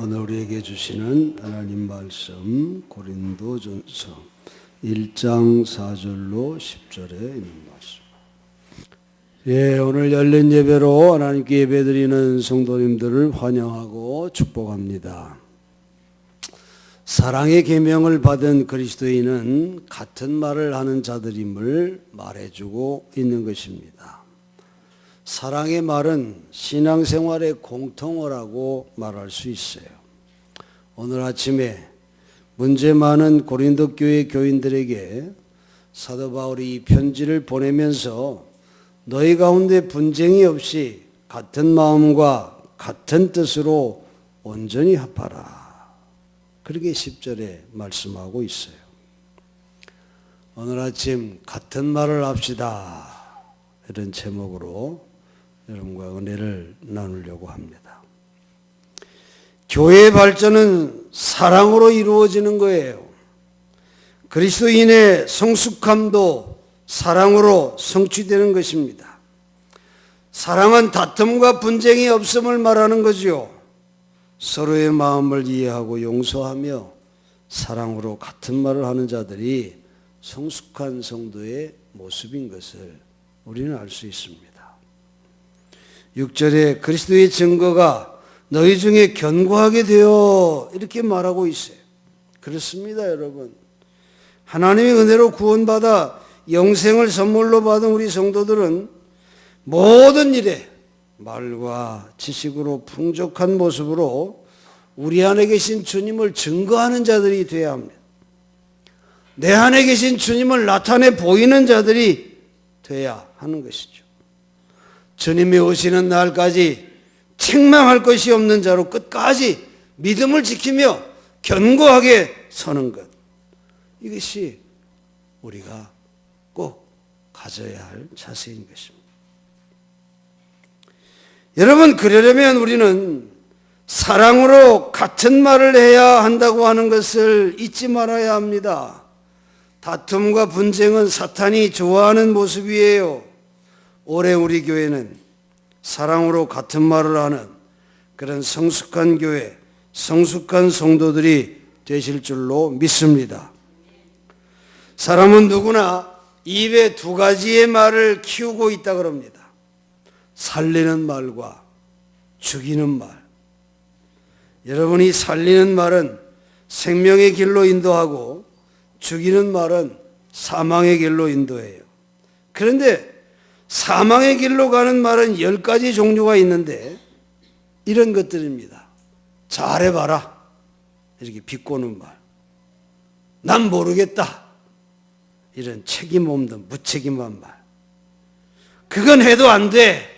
오늘 우리에게 주시는 하나님 말씀 고린도전서 1장 4절로 10절에 있는 말씀. 예, 오늘 열린 예배로 하나님께 예배드리는 성도님들을 환영하고 축복합니다. 사랑의 계명을 받은 그리스도인은 같은 말을 하는 자들임을 말해주고 있는 것입니다. 사랑의 말은 신앙생활의 공통어라고 말할 수 있어요. 오늘 아침에 문제 많은 고린도 교회 교인들에게 사도 바울이 이 편지를 보내면서 너희 가운데 분쟁이 없이 같은 마음과 같은 뜻으로 온전히 합하라. 그렇게 10절에 말씀하고 있어요. 오늘 아침 같은 말을 합시다. 이런 제목으로 여러분과 은혜를 나누려고 합니다. 교회의 발전은 사랑으로 이루어지는 거예요. 그리스도인의 성숙함도 사랑으로 성취되는 것입니다. 사랑은 다툼과 분쟁이 없음을 말하는 거죠. 서로의 마음을 이해하고 용서하며 사랑으로 같은 말을 하는 자들이 성숙한 성도의 모습인 것을 우리는 알 수 있습니다. 6절에 그리스도의 증거가 너희 중에 견고하게 되어 이렇게 말하고 있어요. 그렇습니다, 여러분. 하나님의 은혜로 구원받아 영생을 선물로 받은 우리 성도들은 모든 일에 말과 지식으로 풍족한 모습으로 우리 안에 계신 주님을 증거하는 자들이 되어야 합니다. 내 안에 계신 주님을 나타내 보이는 자들이 되어야 하는 것이죠. 주님이 오시는 날까지 책망할 것이 없는 자로 끝까지 믿음을 지키며 견고하게 서는 것. 이것이 우리가 꼭 가져야 할 자세인 것입니다. 여러분, 그러려면 우리는 사랑으로 같은 말을 해야 한다고 하는 것을 잊지 말아야 합니다. 다툼과 분쟁은 사탄이 좋아하는 모습이에요. 올해 우리 교회는 사랑으로 같은 말을 하는 그런 성숙한 교회, 성숙한 성도들이 되실 줄로 믿습니다. 사람은 누구나 입에 두 가지의 말을 키우고 있다 그럽니다. 살리는 말과 죽이는 말. 여러분이 살리는 말은 생명의 길로 인도하고 죽이는 말은 사망의 길로 인도해요. 그런데 사망의 길로 가는 말은 열 가지 종류가 있는데 이런 것들입니다. 잘해봐라. 이렇게 비꼬는 말. 난 모르겠다. 이런 책임 없는 무책임한 말. 그건 해도 안 돼.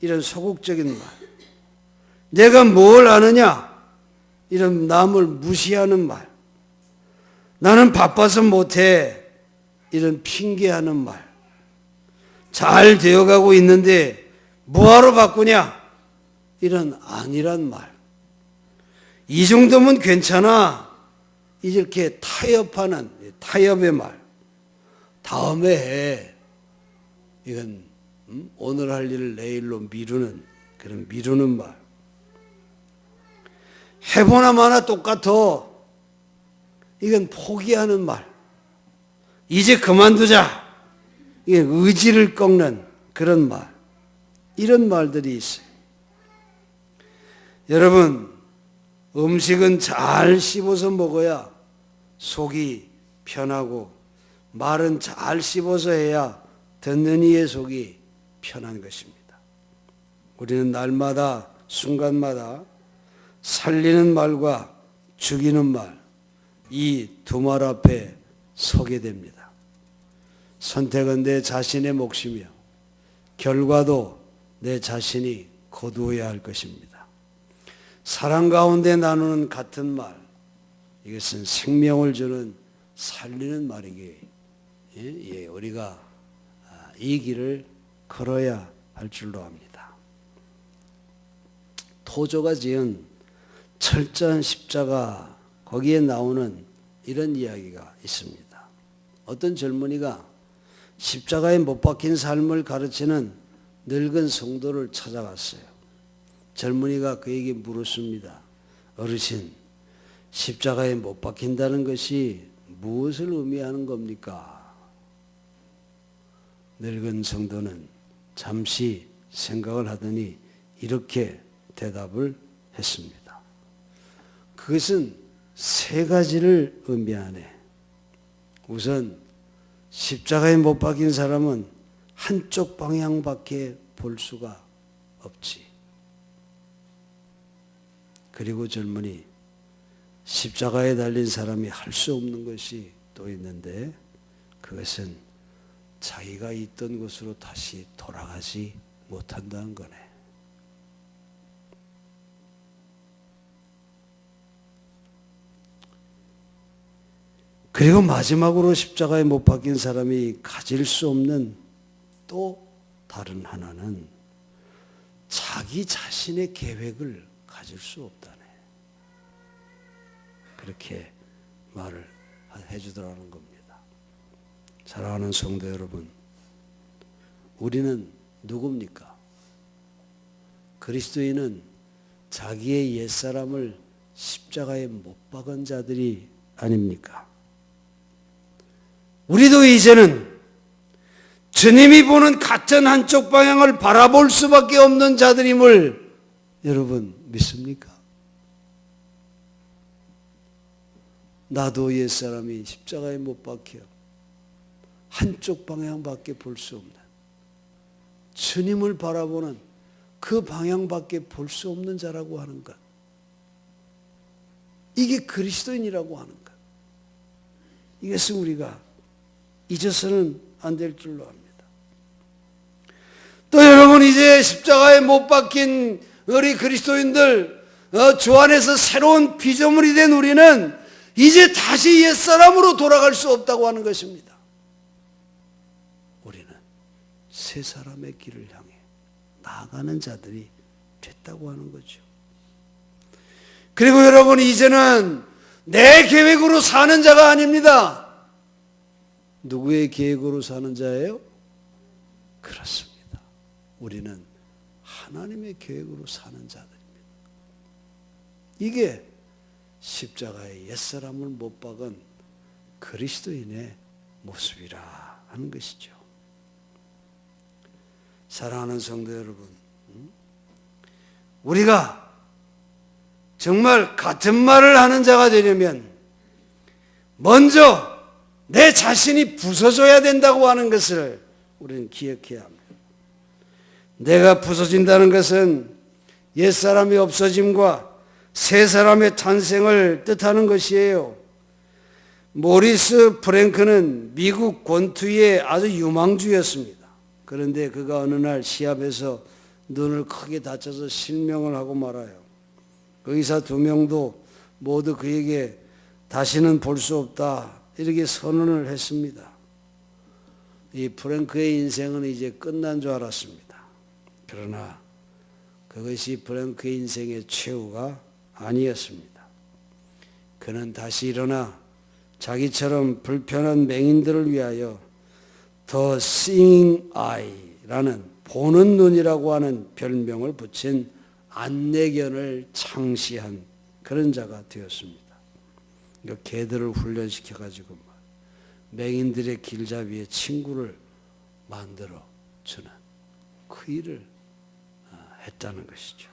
이런 소극적인 말. 내가 뭘 아느냐? 이런 남을 무시하는 말. 나는 바빠서 못해. 이런 핑계하는 말. 잘 되어가고 있는데 뭐하러 바꾸냐? 이런 아니란 말. 이 정도면 괜찮아. 이렇게 타협하는 타협의 말. 다음에 해. 이건 음? 오늘 할 일을 내일로 미루는 그런 미루는 말. 해보나 마나 똑같아. 이건 포기하는 말. 이제 그만두자. 의지를 꺾는 그런 말. 이런 말들이 있어요. 여러분, 음식은 잘 씹어서 먹어야 속이 편하고 말은 잘 씹어서 해야 듣는 이의 속이 편한 것입니다. 우리는 날마다 순간마다 살리는 말과 죽이는 말, 이 두 말 앞에 서게 됩니다. 선택은 내 자신의 몫이며 결과도 내 자신이 거두어야 할 것입니다. 사랑 가운데 나누는 같은 말, 이것은 생명을 주는 살리는 말이기에 예, 우리가 아, 이 길을 걸어야 할 줄로 압니다. 토조가 지은 철저한 십자가 거기에 나오는 이런 이야기가 있습니다. 어떤 젊은이가 십자가에 못 박힌 삶을 가르치는 늙은 성도를 찾아갔어요. 젊은이가 그에게 물었습니다. 어르신, 십자가에 못 박힌다는 것이 무엇을 의미하는 겁니까? 늙은 성도는 잠시 생각을 하더니 이렇게 대답을 했습니다. 그것은 세 가지를 의미하네. 우선 십자가에 못 박힌 사람은 한쪽 방향밖에 볼 수가 없지. 그리고 젊은이 십자가에 달린 사람이 할 수 없는 것이 또 있는데 그것은 자기가 있던 곳으로 다시 돌아가지 못한다는 거네. 그리고 마지막으로 십자가에 못 박힌 사람이 가질 수 없는 또 다른 하나는 자기 자신의 계획을 가질 수 없다네. 그렇게 말을 해주더라는 겁니다. 사랑하는 성도 여러분, 우리는 누굽니까? 그리스도인은 자기의 옛사람을 십자가에 못 박은 자들이 아닙니까? 우리도 이제는 주님이 보는 같은 한쪽 방향을 바라볼 수밖에 없는 자들임을 여러분 믿습니까? 나도 옛사람이 십자가에 못 박혀 한쪽 방향밖에 볼 수 없는 주님을 바라보는 그 방향밖에 볼 수 없는 자라고 하는 것. 이게 그리스도인이라고 하는 것. 이것을 우리가 잊어서는 안 될 줄로 압니다. 또 여러분 이제 십자가에 못 박힌 우리 그리스도인들 어, 주 안에서 새로운 피조물이 된 우리는 이제 다시 옛사람으로 돌아갈 수 없다고 하는 것입니다. 우리는 새 사람의 길을 향해 나아가는 자들이 됐다고 하는 거죠. 그리고 여러분 이제는 내 계획으로 사는 자가 아닙니다. 누구의 계획으로 사는 자예요? 그렇습니다. 우리는 하나님의 계획으로 사는 자들입니다. 이게 십자가의 옛사람을 못 박은 그리스도인의 모습이라 하는 것이죠. 사랑하는 성도 여러분, 음? 우리가 정말 같은 말을 하는 자가 되려면 먼저 내 자신이 부서져야 된다고 하는 것을 우리는 기억해야 합니다. 내가 부서진다는 것은 옛사람이 없어짐과 새 사람의 탄생을 뜻하는 것이에요. 모리스 프랭크는 미국 권투의 아주 유망주였습니다. 그런데 그가 어느 날 시합에서 눈을 크게 다쳐서 실명을 하고 말아요. 그 의사 두 명도 모두 그에게 다시는 볼 수 없다 이렇게 선언을 했습니다. 이 프랭크의 인생은 이제 끝난 줄 알았습니다. 그러나 그것이 프랭크의 인생의 최후가 아니었습니다. 그는 다시 일어나 자기처럼 불편한 맹인들을 위하여 The Seeing Eye라는 보는 눈이라고 하는 별명을 붙인 안내견을 창시한 그런 자가 되었습니다. 그러니까 개들을 훈련시켜 가지고 맹인들의 길잡이의 친구를 만들어 주는 그 일을 했다는 것이죠.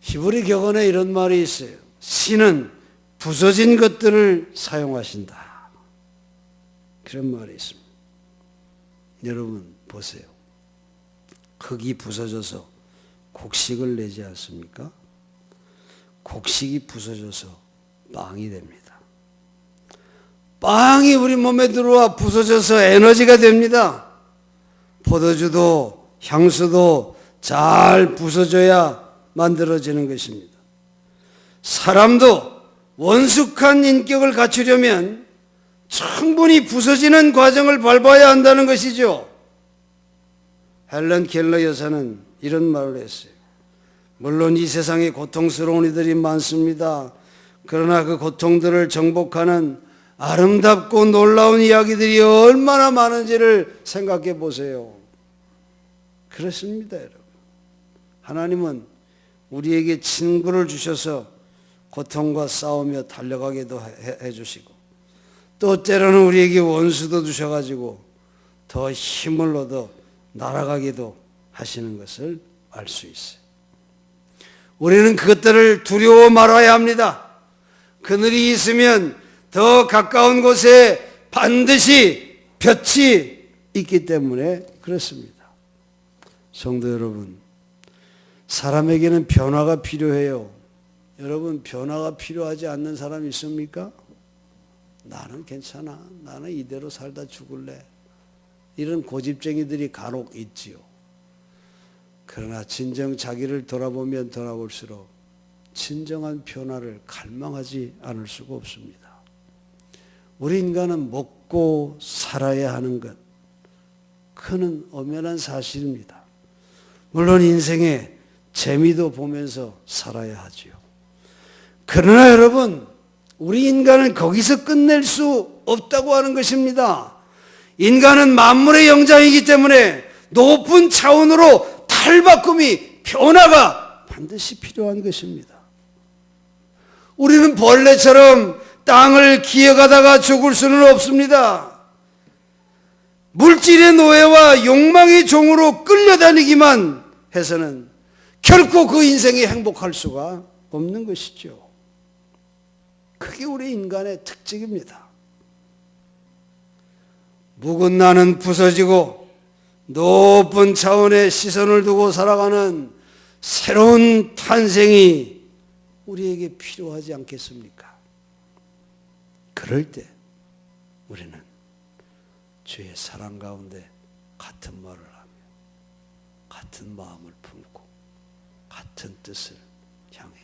히브리 격언에 이런 말이 있어요. 신은 부서진 것들을 사용하신다. 그런 말이 있습니다. 여러분 보세요. 흙이 부서져서 곡식을 내지 않습니까? 곡식이 부서져서 빵이 됩니다. 빵이 우리 몸에 들어와 부서져서 에너지가 됩니다. 포도주도 향수도 잘 부서져야 만들어지는 것입니다. 사람도 원숙한 인격을 갖추려면 충분히 부서지는 과정을 밟아야 한다는 것이죠. 헬렌 켈러 여사는 이런 말을 했어요. 물론 이 세상에 고통스러운 이들이 많습니다. 그러나 그 고통들을 정복하는 아름답고 놀라운 이야기들이 얼마나 많은지를 생각해 보세요. 그렇습니다, 여러분. 하나님은 우리에게 친구를 주셔서 고통과 싸우며 달려가게도 해- 해주시고 또 때로는 우리에게 원수도 주셔가지고 더 힘을 얻어 날아가기도 하시는 것을 알 수 있어요. 우리는 그것들을 두려워 말아야 합니다. 그늘이 있으면 더 가까운 곳에 반드시 볕이 있기 때문에 그렇습니다. 성도 여러분, 사람에게는 변화가 필요해요. 여러분, 변화가 필요하지 않는 사람 있습니까? 나는 괜찮아. 나는 이대로 살다 죽을래. 이런 고집쟁이들이 간혹 있지요. 그러나 진정 자기를 돌아보면 돌아볼수록 진정한 변화를 갈망하지 않을 수가 없습니다. 우리 인간은 먹고 살아야 하는 것, 그는 엄연한 사실입니다. 물론 인생에 재미도 보면서 살아야 하지요. 그러나 여러분, 우리 인간은 거기서 끝낼 수 없다고 하는 것입니다. 인간은 만물의 영장이기 때문에 높은 차원으로 탈바꿈이 변화가 반드시 필요한 것입니다. 우리는 벌레처럼 땅을 기어가다가 죽을 수는 없습니다. 물질의 노예와 욕망의 종으로 끌려다니기만 해서는 결코 그 인생이 행복할 수가 없는 것이죠. 그게 우리 인간의 특징입니다. 묵은 나는 부서지고 높은 차원의 시선을 두고 살아가는 새로운 탄생이 우리에게 필요하지 않겠습니까? 그럴 때 우리는 주의 사랑 가운데 같은 말을 하며 같은 마음을 품고 같은 뜻을 향해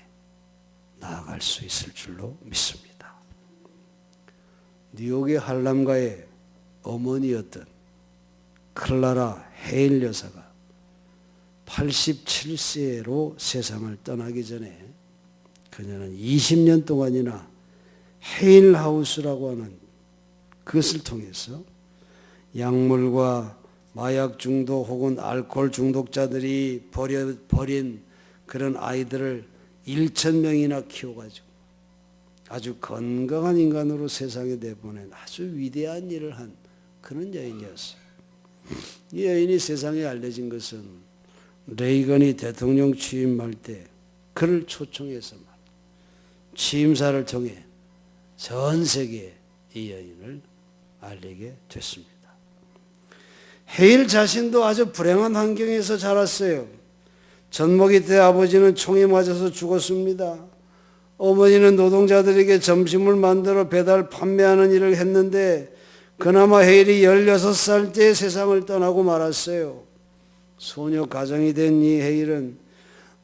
나아갈 수 있을 줄로 믿습니다. 뉴욕의 한람가의 어머니였던 클라라 헤일 여사가 87세로 세상을 떠나기 전에 그녀는 20년 동안이나 헤일 하우스라고 하는 그것을 통해서 약물과 마약 중독 혹은 알코올 중독자들이 버려, 버린 그런 아이들을 1천 명이나 키워가지고 아주 건강한 인간으로 세상에 내보낸 아주 위대한 일을 한 그런 여인이었어요. 이 여인이 세상에 알려진 것은 레이건이 대통령 취임할 때 그를 초청해서 말 취임사를 통해 전 세계에 이 여인을 알리게 됐습니다. 헤일 자신도 아주 불행한 환경에서 자랐어요. 젖먹이 때 아버지는 총에 맞아서 죽었습니다. 어머니는 노동자들에게 점심을 만들어 배달 판매하는 일을 했는데 그나마 헤일이 16살 때 세상을 떠나고 말았어요. 소녀 가정이 된 이 헤일은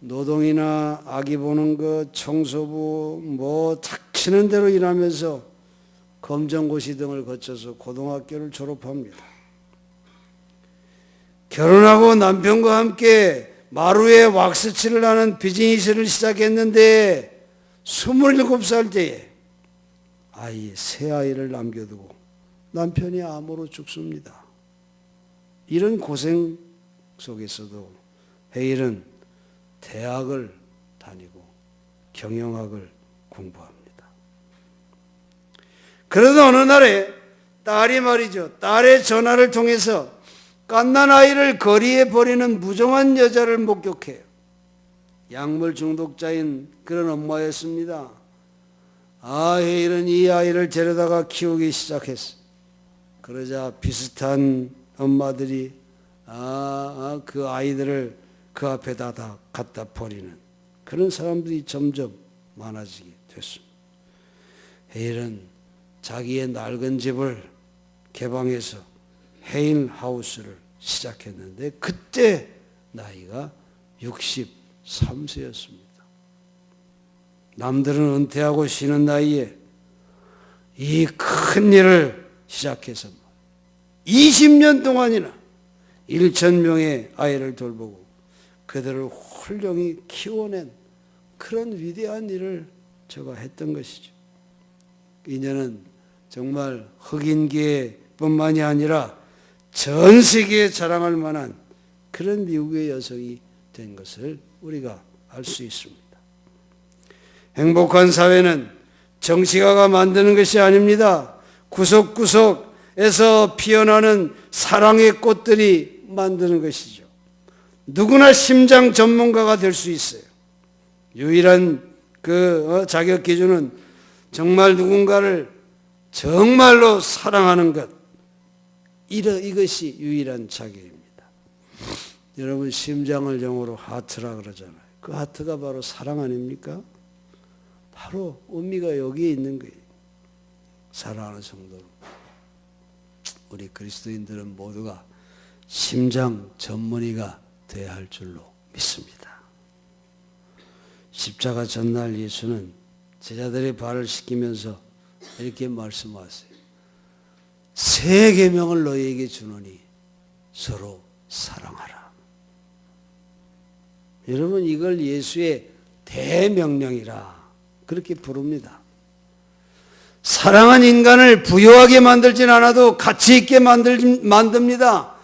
노동이나 아기 보는 것, 청소부, 뭐 닥치는 대로 일하면서 검정고시 등을 거쳐서 고등학교를 졸업합니다. 결혼하고 남편과 함께 마루에 왁스칠을 하는 비즈니스를 시작했는데 27살 때에 아이, 새 아이를 남겨두고 남편이 암으로 죽습니다. 이런 고생 속에서도 헤일은 대학을 다니고 경영학을 공부합니다. 그러던 어느 날에 딸이 말이죠. 딸의 전화를 통해서 갓난 아이를 거리에 버리는 무정한 여자를 목격해요. 약물 중독자인 그런 엄마였습니다. 아, 헤일은 이 아이를 데려다가 키우기 시작했어. 그러자 비슷한 엄마들이 아, 아, 그 아이들을 그 앞에다 다 갖다 버리는 그런 사람들이 점점 많아지게 됐습니다. 헤일은 자기의 낡은 집을 개방해서 헤일 하우스를 시작했는데 그때 나이가 63세였습니다. 남들은 은퇴하고 쉬는 나이에 이 큰 일을 시작해서 20년 동안이나 1천 명의 아이를 돌보고 그들을 훌륭히 키워낸 그런 위대한 일을 제가 했던 것이죠. 이녀는 정말 흑인계 뿐만이 아니라 전 세계에 자랑할 만한 그런 미국의 여성이 된 것을 우리가 알 수 있습니다. 행복한 사회는 정치가가 만드는 것이 아닙니다. 구석구석에서 피어나는 사랑의 꽃들이 만드는 것이죠. 누구나 심장 전문가가 될 수 있어요. 유일한 그 어, 자격 기준은 정말 누군가를 정말로 사랑하는 것. 이러, 이것이 유일한 자격입니다. 여러분 심장을 영어로 하트라 그러잖아요. 그 하트가 바로 사랑 아닙니까? 바로 의미가 여기에 있는 거예요. 사랑하는 성도 우리 그리스도인들은 모두가 심장 전문의가 되어야 할 줄로 믿습니다. 십자가 전날 예수는 제자들의 발을 씻기면서 이렇게 말씀하세요. 새 계명을 너희에게 주노니 서로 사랑하라. 여러분 이걸 예수의 대명령이라 그렇게 부릅니다. 사랑한 인간을 부유하게 만들진 않아도 가치 있게 만들, 만듭니다.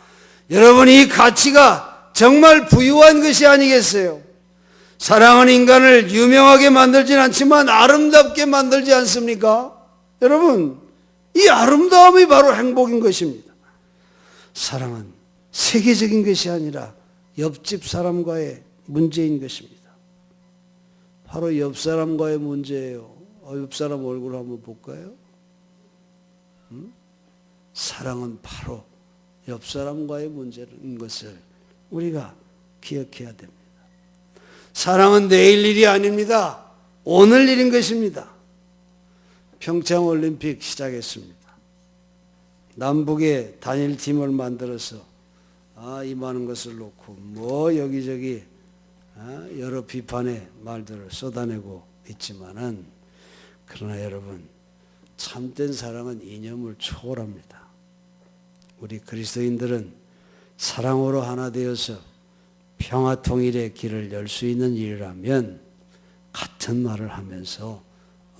여러분 이 가치가 정말 부유한 것이 아니겠어요? 사랑하는 인간을 유명하게 만들진 않지만 아름답게 만들지 않습니까? 여러분, 이 아름다움이 바로 행복인 것입니다. 사랑은 세계적인 것이 아니라 옆집 사람과의 문제인 것입니다. 바로 옆 사람과의 문제예요. 어, 옆 사람 얼굴 한번 볼까요? 음? 사랑은 바로 옆 사람과의 문제인 것을 우리가 기억해야 됩니다. 사랑은 내일 일이 아닙니다. 오늘 일인 것입니다. 평창 올림픽 시작했습니다. 남북의 단일팀을 만들어서 아, 이만한 것을 놓고 뭐 여기저기 아, 여러 비판의 말들을 쏟아내고 있지만은 그러나 여러분 참된 사랑은 이념을 초월합니다. 우리 그리스도인들은 사랑으로 하나 되어서 평화 통일의 길을 열 수 있는 일이라면 같은 말을 하면서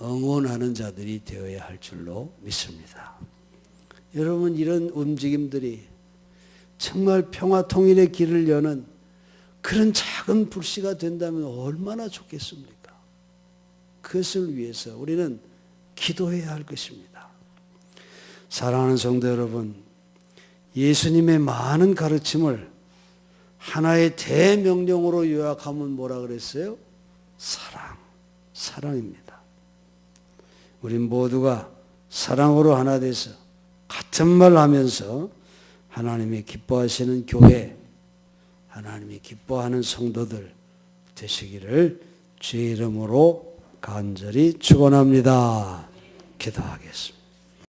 응원하는 자들이 되어야 할 줄로 믿습니다. 여러분 이런 움직임들이 정말 평화 통일의 길을 여는 그런 작은 불씨가 된다면 얼마나 좋겠습니까? 그것을 위해서 우리는 기도해야 할 것입니다. 사랑하는 성도 여러분, 예수님의 많은 가르침을 하나의 대명령으로 요약하면 뭐라 그랬어요? 사랑, 사랑입니다. 우리 모두가 사랑으로 하나 돼서 같은 말 하면서 하나님이 기뻐하시는 교회, 하나님이 기뻐하는 성도들 되시기를 주의 이름으로 간절히 축원합니다. 기도하겠습니다.